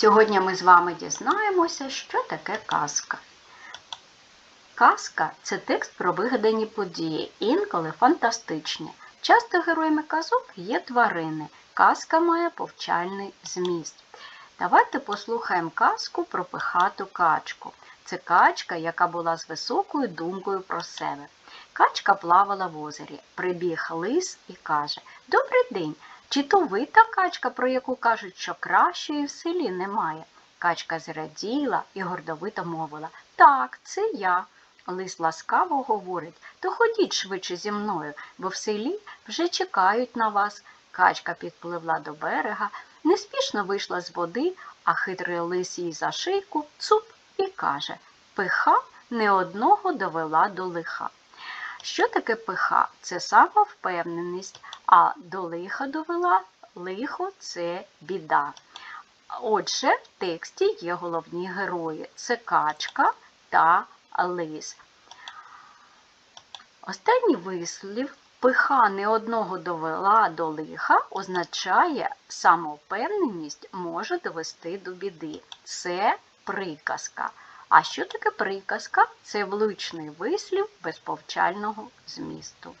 Сьогодні ми з вами дізнаємося, що таке казка. Казка це текст про вигадані події, інколи фантастичні. Часто героями казок є тварини. Казка має повчальний зміст. Давайте послухаємо казку про пихату качку. Це качка, яка була з високою думкою про себе. Качка плавала в озері. Прибіг лис і каже: Добрий день! Чи то ви та качка, про яку кажуть, що кращої в селі немає? Качка зраділа і гордовито мовила Так, це я. Лис ласкаво говорить, то ходіть швидше зі мною, бо в селі вже чекають на вас. Качка підпливла до берега, неспішно вийшла з води, а хитрий лис їй за шийку цуп і каже Пиха не одного довела до лиха. Що таке пиха? Це самовпевненість, а до лиха довела лихо це біда. Отже, в тексті є головні герої це качка та лис. Останній вислів пиха не одного довела до лиха означає самовпевненість може довести до біди. Це приказка. А що таке приказка? Це влучний вислів без повчального змісту.